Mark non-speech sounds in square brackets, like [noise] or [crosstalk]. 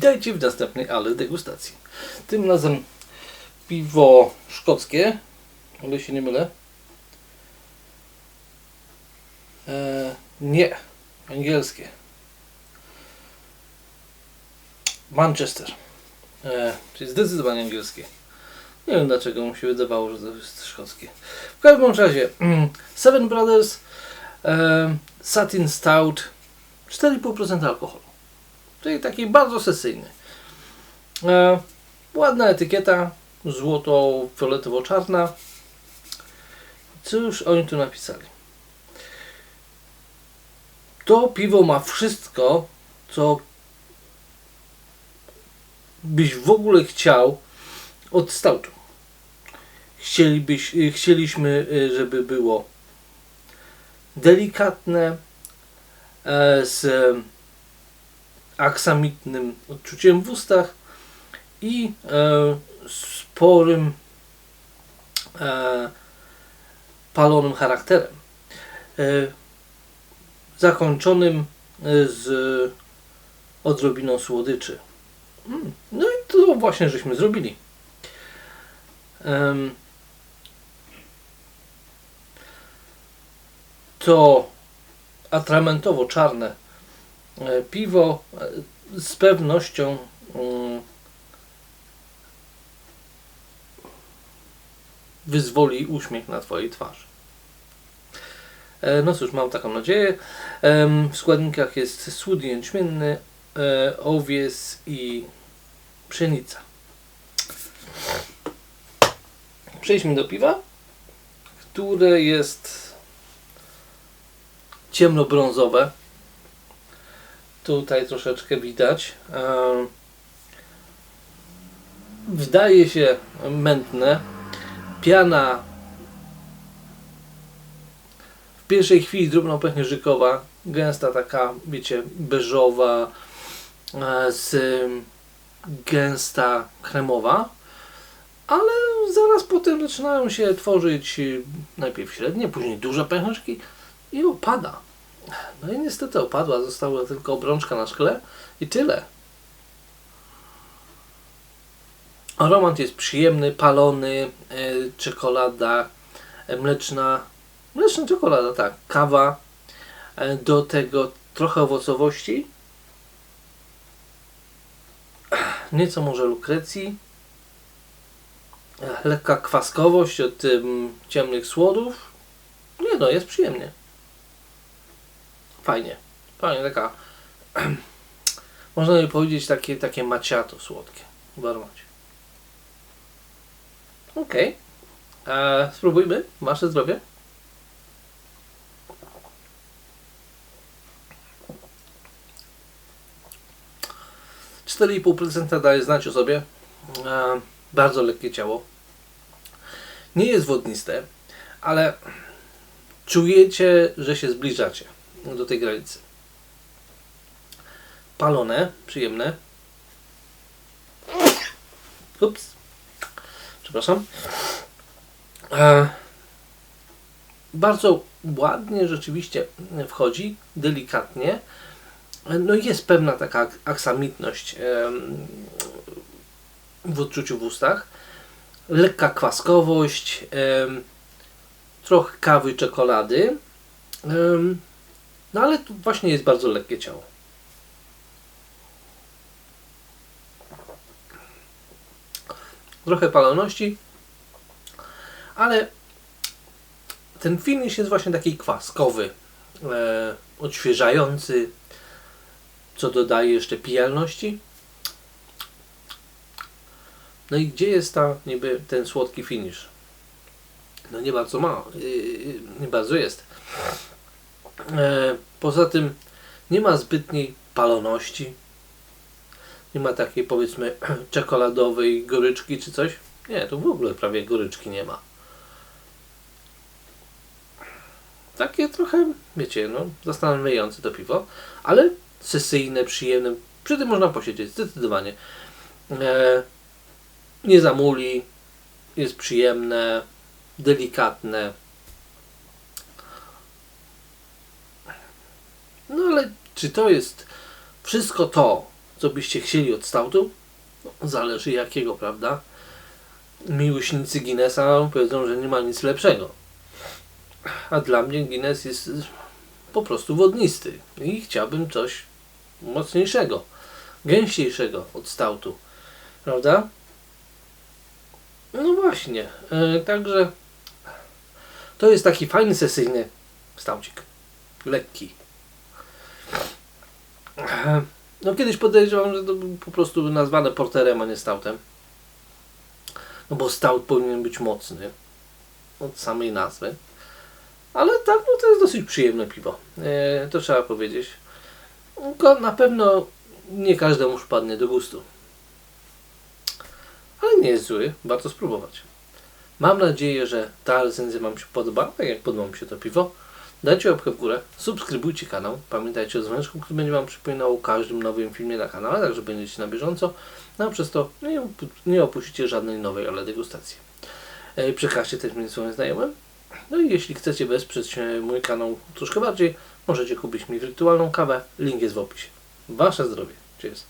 Witajcie w następnej ale degustacji. Tym razem piwo szkockie, ale się nie mylę. E, nie, angielskie. Manchester. E, czyli zdecydowanie angielskie. Nie wiem dlaczego mi się wydawało, że to jest szkockie. W każdym razie mm, Seven Brothers e, Satin Stout 4,5% alkoholu. Czyli taki bardzo sesyjny. E, ładna etykieta, złoto-fioletowo-czarna. Cóż oni tu napisali? To piwo ma wszystko, co byś w ogóle chciał od stoutu. Chcielibyś, y, chcieliśmy, y, żeby było delikatne, e, z aksamitnym odczuciem w ustach i e, sporym e, palonym charakterem. E, zakończonym z odrobiną słodyczy. Mm, No i to właśnie żeśmy zrobili. To atramentowo-czarne e, piwo e, z pewnością mm, wyzwoli uśmiech na Twojej twarzy. E, No cóż, mam taką nadzieję. W składnikach jest słód jęczmienny, e, owies i pszenica. Przejdźmy do piwa, które jest ciemnobrązowe. Tutaj troszeczkę widać. Em, Wydaje się mętne. Piana w pierwszej chwili drobnopęcherzykowa, gęsta taka, wiecie, beżowa, e, z gęsta kremowa, ale zaraz potem zaczynają się tworzyć najpierw średnie, później duże pęcherzyki i opada. No i niestety opadła, została tylko obrączka na szkle i tyle. Aromat jest przyjemny, palony, e, czekolada e, mleczna, mleczna czekolada, tak, kawa, e, do tego trochę owocowości, nieco może lukrecji, lekka kwaskowość od tym ciemnych słodów. Nie no, jest przyjemnie. Fajnie. Fajnie, taka [clears throat] można by powiedzieć takie, takie maciato słodkie w aromacie. Okej. Okay. Spróbujmy. Wasze zdrowie. Procenta daje znać o sobie. E, bardzo lekkie ciało. Nie jest wodniste, ale czujecie, że się zbliżacie do tej granicy. Palone, przyjemne. Ups. Przepraszam. E, bardzo ładnie rzeczywiście wchodzi, delikatnie. No jest pewna taka ak- aksamitność w odczuciu w ustach. Lekka kwaskowość, trochę kawy, czekolady. No ale tu właśnie jest bardzo lekkie ciało. Trochę paloności, ale ten finish jest właśnie taki kwaskowy, e, odświeżający, co dodaje jeszcze pijalności. No i gdzie jest ta niby ten słodki finish? No nie bardzo ma, yy, nie bardzo jest. E, poza tym nie ma zbytniej paloności. Nie ma takiej powiedzmy [clears throat] czekoladowej goryczki czy coś. Nie, tu w ogóle prawie goryczki nie ma. Takie trochę, wiecie, no, zastanawiające to piwo, ale sesyjne, przyjemne. Przy tym można posiedzieć, zdecydowanie. E, nie zamuli, jest przyjemne, delikatne. No ale czy to jest wszystko to, co byście chcieli od stoutu. No, zależy jakiego, prawda? Miłośnicy Guinnessa powiedzą, że nie ma nic lepszego. A dla mnie Guinness jest po prostu wodnisty i chciałbym coś mocniejszego, gęściejszego od stoutu. Prawda? No właśnie. E, także to jest taki fajny sesyjny staucik. Lekki. No kiedyś podejrzewam, że to był po prostu nazwane porterem, a nie stoutem. No bo stout powinien być mocny. Od samej nazwy. Ale tak, no to jest dosyć przyjemne piwo. E, to trzeba powiedzieć. Tylko na pewno nie każdemu przypadnie do gustu. Ale nie jest zły, warto spróbować. Mam nadzieję, że ta recenzja Wam się podoba, tak jak podoba mi się to piwo. Dajcie łapkę w górę, subskrybujcie kanał. Pamiętajcie o dzwoneczku, który będzie Wam przypominał o każdym nowym filmie na kanale, także będziecie na bieżąco. No a przez to nie, nie opuścicie żadnej nowej, ale degustacji. E, Przekażcie też między swoim znajomym. No i jeśli chcecie wesprzeć e, mój kanał troszkę bardziej, możecie kupić mi wirtualną kawę. Link jest w opisie. Wasze zdrowie. Cheers.